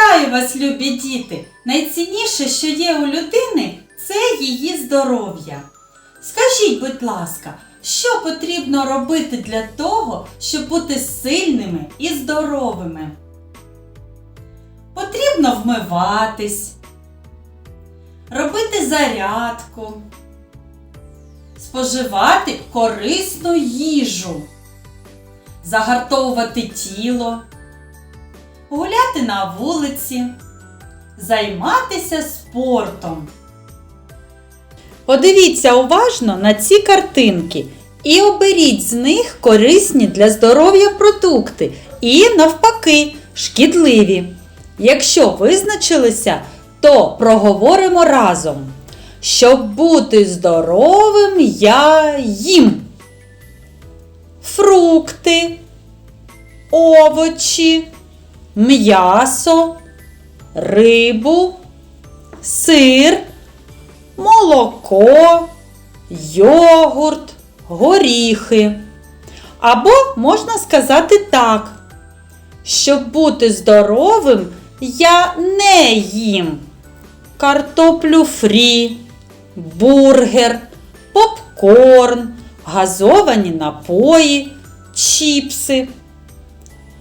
Вітаю вас, любі діти! Найцінніше, що є у людини, це її здоров'я. Скажіть, будь ласка, що потрібно робити для того, щоб бути сильними і здоровими? Потрібно вмиватись, робити зарядку, споживати корисну їжу, загартовувати тіло гуляти на вулиці, займатися спортом. Подивіться уважно на ці картинки і оберіть з них корисні для здоров'я продукти і, навпаки, шкідливі. Якщо визначилися, то проговоримо разом. Щоб бути здоровим, я їм фрукти, овочі, м'ясо, рибу, сир, молоко, йогурт, горіхи. Або можна сказати так. Щоб бути здоровим, я не їм картоплю фрі, бургер, попкорн, газовані напої, чіпси.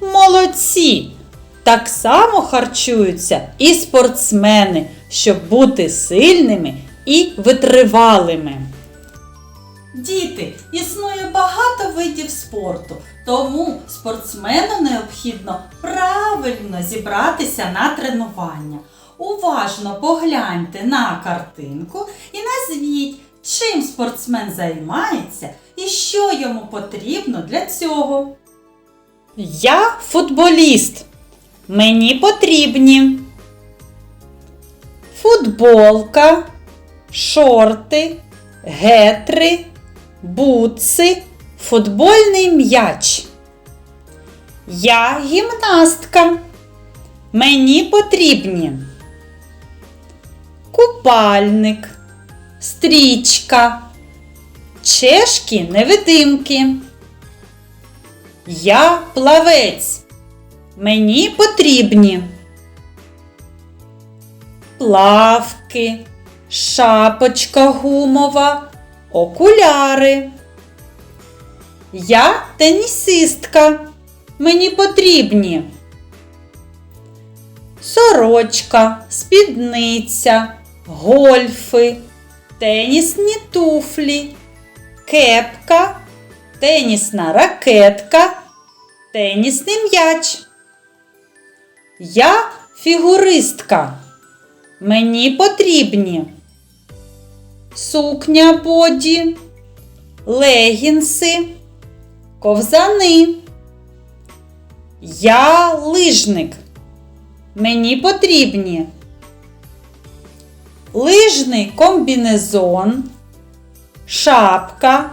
Молодці! Так само харчуються і спортсмени, щоб бути сильними і витривалими. Діти, існує багато видів спорту, тому спортсмену необхідно правильно зібратися на тренування. Уважно погляньте на картинку і назвіть, чим спортсмен займається і що йому потрібно для цього. Я футболіст. Мені потрібні футболка, шорти, гетри, бутси, футбольний м'яч. Я гімнастка. Мені потрібні купальник, стрічка, чешки невидимки. Я плавець. Мені потрібні плавки, шапочка гумова, окуляри. Я тенісистка. Мені потрібні сорочка, спідниця, гольфи, тенісні туфлі, кепка, тенісна ракетка, тенісний м'яч. Я фігуристка. Мені потрібні сукня боді, легінси, ковзани. Я лижник. Мені потрібні лижний комбінезон, шапка,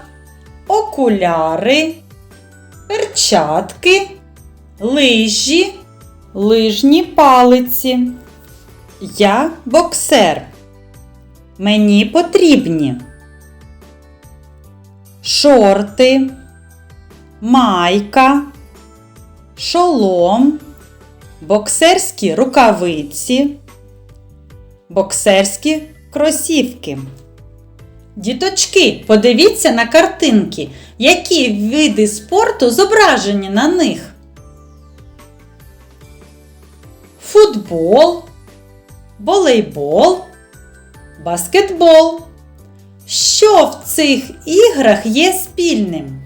окуляри, перчатки, лижі, лижні палиці. Я боксер. Мені потрібні шорти, майка, шолом, боксерські рукавиці, боксерські кросівки. Діточки, подивіться на картинки, які види спорту зображені на них. Футбол, волейбол, баскетбол. Що в цих іграх є спільним?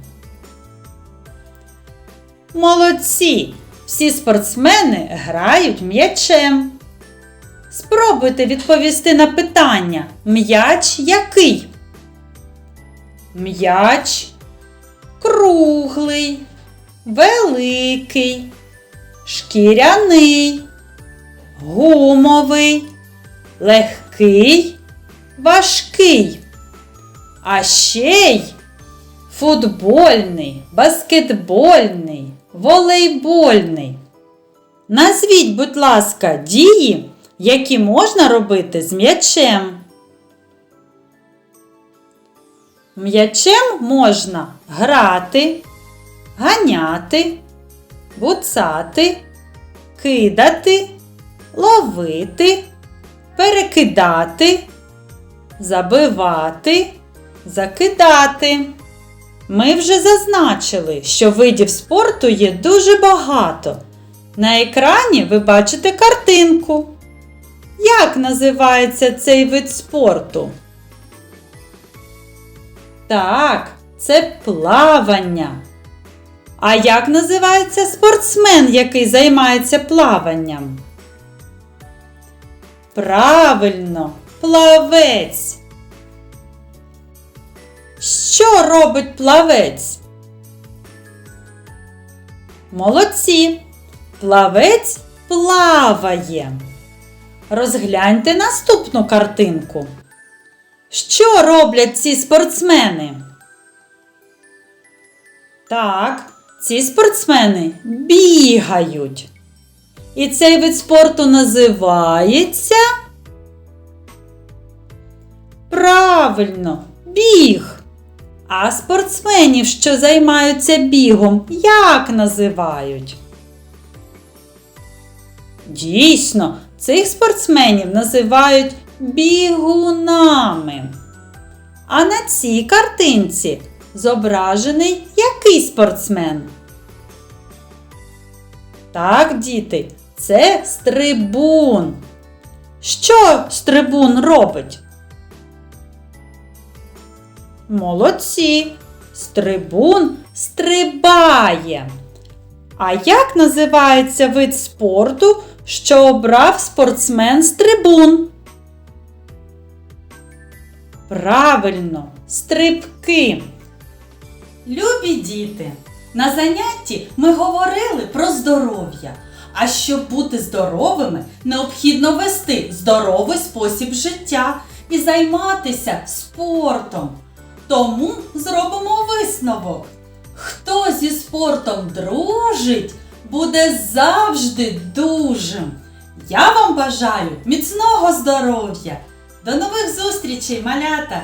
Молодці! Всі спортсмени грають м'ячем. Спробуйте відповісти на питання: м'яч який? М'яч круглий, великий, шкіряний, гумовий, легкий, важкий. А ще й футбольний, баскетбольний, волейбольний. Назвіть, будь ласка, дії, які можна робити з м'ячем. М'ячем можна грати, ганяти, буцати, кидати, ловити, перекидати, забивати, закидати. Ми вже зазначили, що видів спорту є дуже багато. На екрані ви бачите картинку. Як називається цей вид спорту? Так, це плавання. А як називається спортсмен, який займається плаванням? Правильно, плавець. Що робить плавець? Молодці. Плавець плаває. Розгляньте наступну картинку. Що роблять ці спортсмени? Так, ці спортсмени бігають. І цей вид спорту називається. Правильно, біг. А спортсменів, що займаються бігом, як називають? Дійсно, цих спортсменів називають бігунами. А на цій картинці зображений який спортсмен? Так, діти, це стрибун. Що стрибун робить? Молодці! Стрибун стрибає. А як називається вид спорту, що обрав спортсмен стрибун? Правильно, стрибки. Любі діти, на занятті ми говорили про здоров'я. А щоб бути здоровими, необхідно вести здоровий спосіб життя і займатися спортом. Тому зробимо висновок. Хто зі спортом дружить, буде завжди дужим. Я вам бажаю міцного здоров'я. До нових зустрічей, малята!